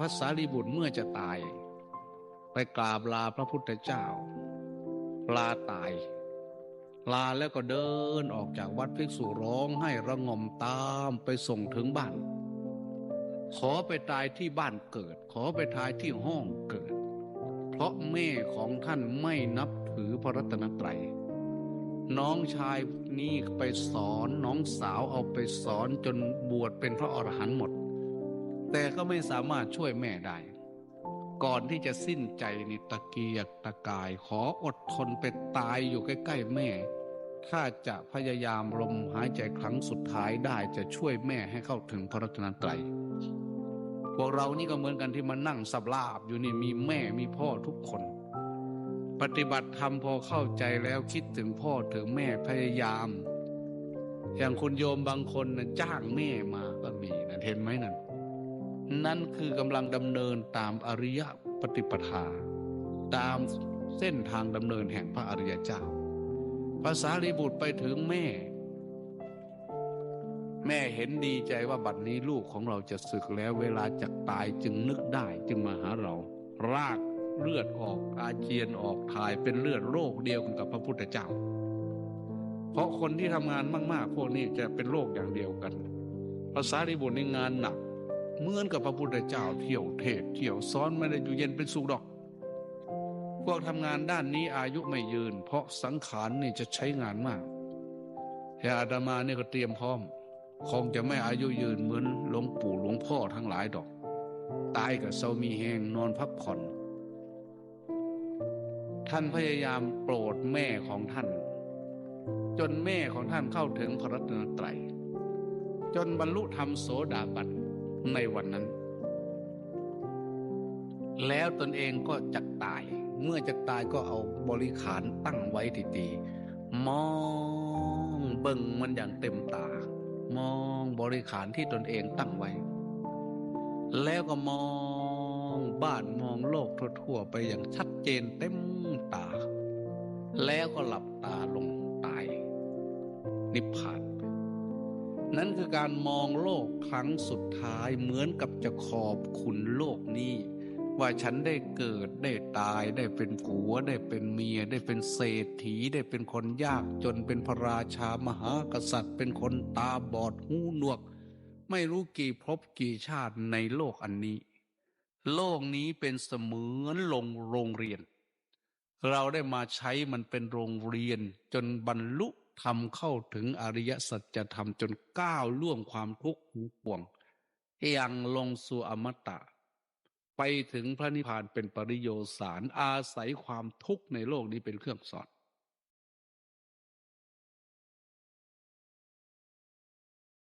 พระสารีบุตรเมื่อจะตาย ไปกราบลาพระพุทธเจ้า ลาตาย ลาแล้วก็เดินออกจากวัดภิกษุร้องให้ระงมตามไปส่งถึงบ้าน ขอไปตายที่บ้านเกิด ขอไปตายที่ห้องเกิด เพราะแม่ของท่านไม่นับถือพระรัตนตรัยน้องชายนี่ไปสอนน้องสาวเอาไปสอนจนบวชเป็นพระอรหันต์หมด แต่ก็ไม่สามารถช่วยแม่ได้ ก่อนที่จะสิ้นใจนี่ตะเกียกตะกายขออดทนไปตายอยู่ใกล้ๆแม่ ถ้าจะพยายามลมหายใจครั้งสุดท้ายได้จะช่วยแม่ให้เข้าถึงพระรัตนตรัยพวกเรานี่ก็เหมือนกันที่มานั่งสับลาบอยู่นี่มีแม่มีพ่อทุกคน ปฏิบัติธรรมพอเข้าใจแล้วคิดถึงพ่อถึงแม่พยายาม อย่างคุณโยมบางคนนะจ้างแม่มาก็มีนะเห็นไหมนั่น นั่นคือกำลังดำเนินตามอริยปฏิปทา ตามเส้นทางดำเนินแห่งพระอริยเจ้าภาษาลีบุตรไปถึงแม่ แม่เห็นดีใจว่าบัดนี้ลูกของเราจะศึกแล้วเวลาจะตายจึงนึกได้จึงมาหาเรา รากเลือดออกอาเจียนออกถ่ายเป็นเลือดโรคเดียวกันกับพระพุทธเจ้า เพราะคนที่ทำงานมาก ๆ พวกนี้จะเป็นโรคอย่างเดียวกันภาษาลิบุตรในงานหนัก เหมือนกับพระพุทธเจ้าเที่ยวเทศเที่ยวซ้อนไม่ได้อยู่เย็นเป็นสุขดอก พวกทำงานด้านนี้อายุไม่ยืน เพราะสังขารนี่จะใช้งานมากแต่อาตมาเนี่ยก็เตรียมพร้อม คงจะไม่อายุยืนเหมือนหลวงปู่หลวงพ่อทั้งหลายดอก ตายกับเซามีแหงนอนพักผ่อน ท่านพยายามโปรดแม่ของท่าน จนแม่ของท่านเข้าถึงพระรัตนตรัย จนบรรลุธรรมโสดาบัน ในวันนั้น แล้วตนเองก็จะตาย เมื่อจะตายก็เอาบริขารตั้งไว้ทีๆมองเบิ่งมันอย่างเต็มตา มองบริขารที่ตนเองตั้งไว้ แล้วก็มองบ้านมองโลกทั่วๆไปอย่างชัดเจนเต็มตา แล้วก็หลับตาลงตาย นิพพาน นั่นคือการมองโลกครั้งสุดท้ายเหมือนกับจะขอบคุณโลกนี้ ว่าฉันได้เกิดได้ตายได้เป็นผัว ได้เป็นเมีย ได้เป็นเศรษฐี ได้เป็นคนยากจนเป็นพระราชามหากษัตริย์ เป็นคนตาบอดหูหนวก ไม่รู้กี่ภพกี่ชาติในโลกอันนี้ โลกนี้เป็นเสมือนโรงโรงเรียน เราได้มาใช้มันเป็นโรงเรียนจนบรรลุ ทำเข้าถึงอริยสัจธรรมจนก้าวล่วงความทุกข์หูปวงยังลงสู่อมตะ ไปถึงพระนิพพานเป็นปริโยสารอาศัยความทุกข์ในโลกนี้เป็นเครื่องสอน